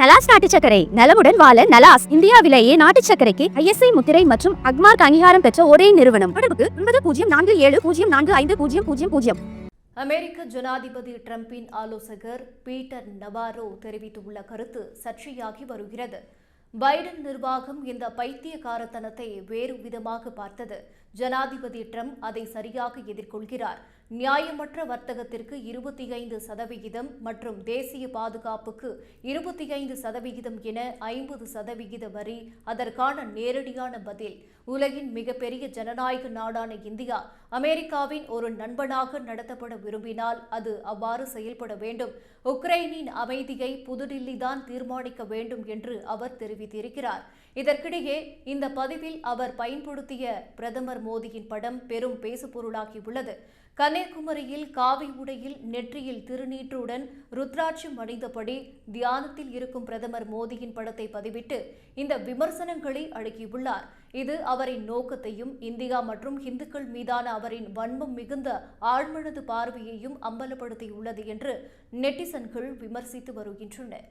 நலாஸ் நாட்டு சக்கரை நலமுடன் வாழ நலாஸ் இந்தியாவிலேயே நாட்டு சக்கரைக்கு ஐஎஸ்ஐ முத்திரை மற்றும் அக்மார்க் அங்கீகாரம் பெற்ற ஒரே நிறுவனம். தொடர்புக்கு ஒன்பது பூஜ்ஜியம் நான்கு ஏழு பூஜ்ஜியம் நான்கு ஐந்து பூஜ்ஜியம் பூஜ்ஜியம் பூஜ்ஜியம். அமெரிக்க ஜனாதிபதி டிரம்பின் ஆலோசகர் பீட்டர் நவாரோ தெரிவித்துள்ள கருத்து சர்ச்சையாகி வருகிறது. பைடன் நிர்வாகம் இந்த பைத்தியகாரத்தனத்தை வேறு விதமாக பார்த்தது. ஜனாதிபதி ட்ரம்ப் அதை சரியாக எதிர்கொள்கிறார். நியாயமற்ற வர்த்தகத்திற்கு இருபத்தி ஐந்து சதவிகிதம் மற்றும் தேசிய பாதுகாப்புக்கு இருபத்தி ஐந்து சதவிகிதம் என ஐம்பது சதவிகித வரி அதற்கான நேரடியான பதில். உலகின் மிகப்பெரிய ஜனநாயக நாடான இந்தியா அமெரிக்காவின் ஒரு நண்பனாக நடத்தப்பட விரும்பினால் அது அவ்வாறு செயல்பட வேண்டும். உக்ரைனின் அமைதியை புதுடில்லி தான் தீர்மானிக்க வேண்டும் என்று அவர் தெரிவித்திருக்கிறார். இதற்கிடையே இந்த பதிவில் அவர் பயன்படுத்திய பிரதமர் மோடியின் படம் பெரும் பேசுபொருளாகியுள்ளது. கன்னியாகுமரியில் காவி உடையில் நெற்றியில் திருநீற்றுடன் ருத்ராட்சம் அணிந்தபடி தியானத்தில் இருக்கும் பிரதமர் மோடியின் படத்தை பதிவிட்டு இந்த விமர்சனங்களை அழுகியுள்ளார் இது அவரின் நோக்கத்தையும் இந்தியா மற்றும் இந்துக்கள் மீதான அவரின் வன்மம் மிகுந்த ஆழ்மனது பார்வையையும் அம்பலப்படுத்தியுள்ளது என்று நெட்டிசன்கள் விமர்சித்து வருகின்றனர்.